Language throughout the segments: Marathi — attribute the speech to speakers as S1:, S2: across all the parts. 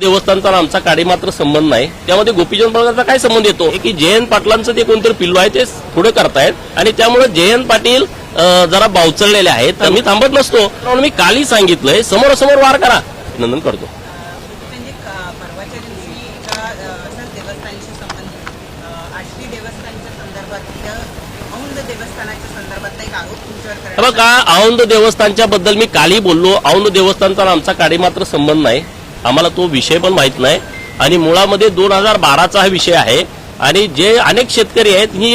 S1: देवस्थानचा आमचा काडी मात्र संबंध नाही. त्यामध्ये गोपीचंद पडळकरचा काय संबंध येतो? की जयंत पाटलांचं ते कोणतरी पिल्लू आहे ते पुढे करतायत. आणि त्यामुळे जयंत पाटील जरा बावचळलेले आहेत. तर मी थांबत नसतो. म्हणून मी कालही सांगितलंय समोरासमोर वार करा. नंदन करतो.
S2: म्हणजे क- औंध देवस्थानाच्या
S1: बघा औंध देवस्थानच्या बद्दल मी कालही बोललो. औंध देवस्थानचा आमचा काडी मात्र संबंध नाही. आम्हाला तो विषय पण माहीत नाही. आणि मुळामध्ये दोन हजार बाराचा हा विषय आहे. आणि जे अनेक शेतकरी आहेत ही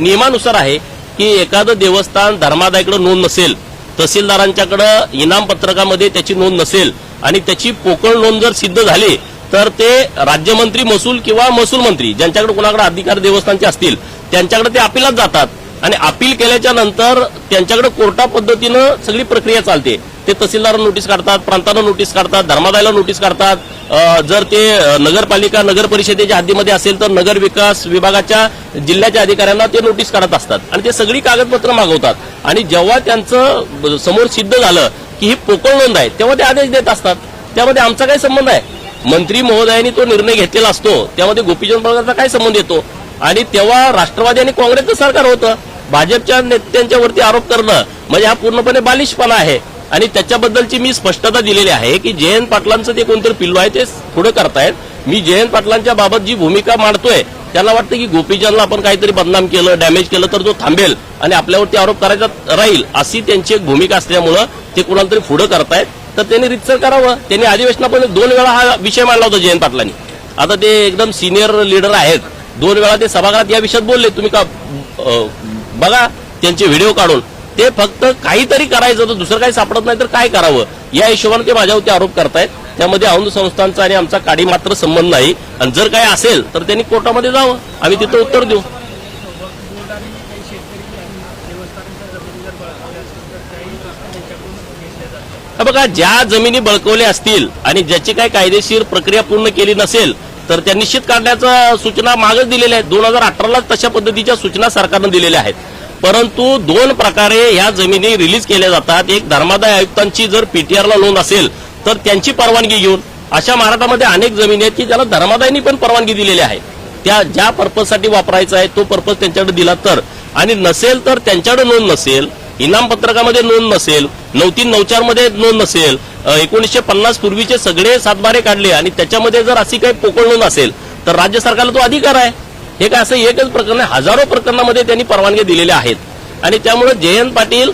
S1: नियमानुसार आहे की एखादं देवस्थान धर्मादायकडे नोंद नसेल तहसीलदारांच्याकडे इनाम पत्रकामध्ये त्याची नोंद नसेल आणि त्याची पोकळ नोंद जर सिद्ध झाली तर ते राज्यमंत्री महसूल किंवा महसूल मंत्री ज्यांच्याकडे कोणाकडे अधिकार देवस्थानचे असतील त्यांच्याकडे ते अपिलात जातात. आणि अपील केल्याच्यानंतर त्यांच्याकडे कोर्टा पद्धतीनं सगळी प्रक्रिया चालते. ते तहसीलदार नोटीस काढतात प्रांतानं नोटीस काढतात धर्मादायला नोटीस काढतात. जर ते नगरपालिका नगर परिषदेच्या हद्दीमध्ये असेल तर नगर विकास विभागाच्या जिल्ह्याच्या अधिकाऱ्यांना ते नोटीस काढत असतात. आणि ते सगळी कागदपत्र मागवतात. आणि जेव्हा त्यांचं समोर सिद्ध झालं की ही पोकळ नोंद आहे तेव्हा ते आदेश देत असतात. त्यामध्ये आमचा काय संबंध आहे. मंत्री महोदयांनी तो निर्णय घेतलेला असतो. त्यामध्ये गोपीचंद पडळकरचा काय संबंध येतो. आणि तेव्हा राष्ट्रवादी आणि काँग्रेसचं सरकार होतं. भाजपच्या नेत्यांच्यावरती आरोप करणं म्हणजे हा पूर्णपणे बालिशपणा आहे. आणि त्याच्याबद्दलची मी स्पष्टता दिलेली आहे की जयंत पाटलांचं ते कोणतरी पिल्लू आहे ते पुढे करतायत. मी जयंत पाटलांच्या बाबत जी भूमिका मांडतोय त्याला वाटतं की गोपीचंदला आपण काहीतरी बदनाम केलं डॅमेज केलं तर तो थांबेल आणि आपल्यावरती आरोप करायचा राहील अशी त्यांची एक भूमिका असल्यामुळं ते कुणाला तरी पुढे करतायत. तर त्यांनी रितसर करावं. त्यांनी अधिवेशनापर्यंत दोन वेळा हा विषय मांडला होता जयंत पाटलांनी. आता ते एकदम सिनियर लीडर आहेत. दोन वेळा ते सभागृहात या विषयात बोलले. तुम्ही का बघा त्यांचे व्हिडिओ काढून. ते फक्त काहीतरी करायचं तर दुसरं काही सापडत नाही तर काय करावं? या हिशोबाने ते माझ्यावरती आरोप करतायत. त्यामध्ये औंध संस्थांचा आणि आमचा काडी मात्र संबंध नाही. आणि जर काही असेल तर त्यांनी कोर्टामध्ये जावं. आम्ही तिथं उत्तर देऊ. बघा ज्या जमिनी बळकवल्या असतील आणि ज्याची काही कायदेशीर प्रक्रिया पूर्ण केली नसेल तर त्या निश्चित काढण्याच्या सूचना मागच दिलेल्या आहेत. दोन हजार अठरालाच तशा पद्धतीच्या सूचना सरकारनं दिलेल्या आहेत. परंतु दोन प्रकारे ह्या जमिनी रिलीज केल्या जातात. एक धर्मादाय आयुक्तांची जर पीटीआरला नोंद असेल तर त्यांची परवानगी घेऊन अशा महाराष्ट्रामध्ये अनेक जमिनी आहेत की ज्याला धर्मादायांनी पण परवानगी दिलेली आहे. त्या ज्या पर्पजसाठी वापरायचा आहे तो पर्पज त्यांच्याकडे दिला तर. आणि नसेल तर त्यांच्याकडे नोंद नसेल इनाम पत्रकामध्ये नोंद नसेल नऊ तीन नऊ चारमध्ये नोंद नसेल एकोणीसशे पन्नास पूर्वीचे सगळे सातबारे काढले आणि त्याच्यामध्ये जर अशी काही पोकळ नोंद असेल तर राज्य सरकारला तो अधिकार आहे. हे काय असं एकच प्रकरण हजारो प्रकरणामध्ये त्यांनी परवानगी दिलेल्या आहेत. आणि त्यामुळे जयंत पाटील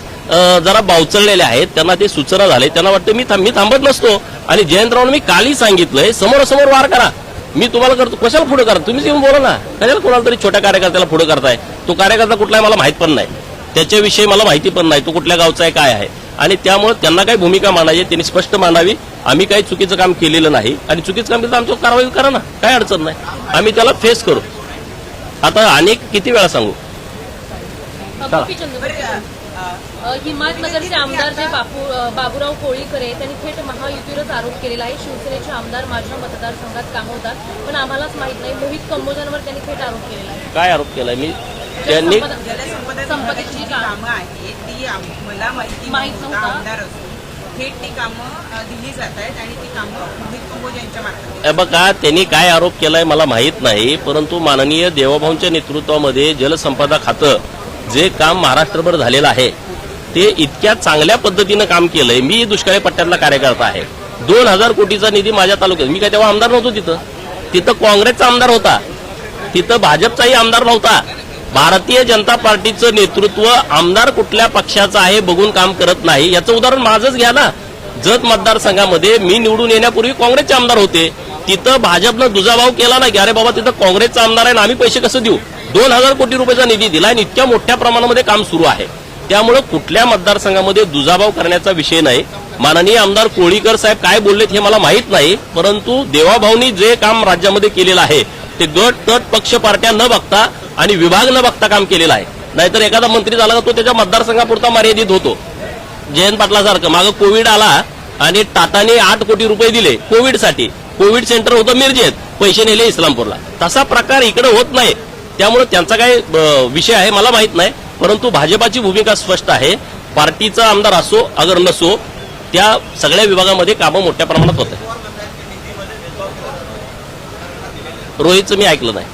S1: जरा बावचळलेले आहेत. त्यांना ते सूचना झाले. त्यांना वाटतं मी थांब- मी थांबत नसतो. आणि जयंतराव मी कालही सांगितलंय समोरासमोर वार करा. मी तुम्हाला करतो. कशाला पुढे करा? तुम्हीच येऊन बोला ना. कशाला कोणाला तरी छोट्या कार्यकर्त्याला पुढे करताय? तो कार्यकर्ता कुठला आहे मला माहीत पण नाही. त्याच्याविषयी मला माहिती पण नाही. तो कुठल्या गावचा आहे काय आहे? आणि त्यामुळे त्यांना काही भूमिका मांडायची आहे, त्यांनी स्पष्ट मांडावी. आम्ही काही चुकीचं काम केलेलं नाही. आणि चुकीचं काम केलं तर आमच्यावर कारवाई करा ना. काय अडचण नाही. आम्ही त्याला फेस करू. आता अनेक किती वेळा सांगू?
S3: हिमायतनगरचे आमदार जे बापू बाबूराव कोळीकर आहे त्यांनी थेट महायुतीवरच आरोप केलेला आहे. शिवसेनेचे आमदार माझ्या मतदारसंघात काम होतात पण आम्हालाच माहीत नाही. मोहित कंबोजांवर त्यांनी थेट आरोप केलेला आहे.
S1: काय आरोप केलाय? मी त्यांनी
S2: जी
S3: कामं.
S2: आहेत ती मला माहिती
S3: माहीत
S2: नव्हतं. थेट ती कामं दिली जात आहेत आणि ती कामं मोहित कंबोज यांच्या मार्फत
S1: बघा त्यांनी काय आरोप केलाय मला माहीत नाही परंतु माननीय देवाभाऊंच्या नेतृत्वामध्ये जलसंपदा खातं जे काम महाराष्ट्रभर झालेलं आहे ते इतक्या चांगल्या पद्धतीनं काम केलंय. मी दुष्काळी पट्ट्यातला कार्यकर्ता आहे. दोन हजार कोटीचा निधी माझ्या तालुक्यात मी काय तेव्हा आमदार नव्हतो तिथं? तिथं काँग्रेसचा आमदार होता. तिथं भाजपचाही आमदार नव्हता. भारतीय जनता पार्टीचं नेतृत्व आमदार कुठल्या पक्षाचं आहे बघून काम करत नाही. याचं उदाहरण माझंच घ्या ना. जत मतदारसंघामध्ये मी निवडून येण्यापूर्वी काँग्रेसचे आमदार होते. तिथं भाजपनं दुजाभाव केला ना की अरे बाबा तिथं काँग्रेसचा आमदार आहे ना आम्ही पैसे कसं देऊ? दोन हजार कोटी रुपयाचा निधी दिला आणि इतक्या मोठ्या प्रमाणामध्ये काम सुरू आहे. त्यामुळं कुठल्या मतदारसंघामध्ये दुजाभाव करण्याचा विषय नाही. माननीय आमदार कोळीकर साहेब काय बोललेत हे मला माहीत नाही परंतु देवाभाऊनी जे काम राज्यामध्ये केलेलं आहे ते गट तट पक्ष पार्ट्या न बघता आणि विभाग न बघता काम केलेलं आहे. नाहीतर एखादा मंत्री झाला तो त्याच्या मतदारसंघापुरता मर्यादित होतो. जयंत पाटलासारखं. मागं कोविड आला आणि टाटाने आठ कोटी रुपये दिले कोविडसाठी. कोविड सेंटर होतं मिरजेत. पैसे नेले इस्लामपूरला. तसा प्रकार इकडे होत नाही. त्यामुळे त्यांचा काय विषय आहे मला माहीत नाही. परंतु भाजपाची भूमिका स्पष्ट आहे. पार्टीचा आमदार असो अगर नसो त्या सगळ्या विभागामध्ये कामं मोठ्या प्रमाणात होत आहेत. रोहितचं मी ऐकलं नाही.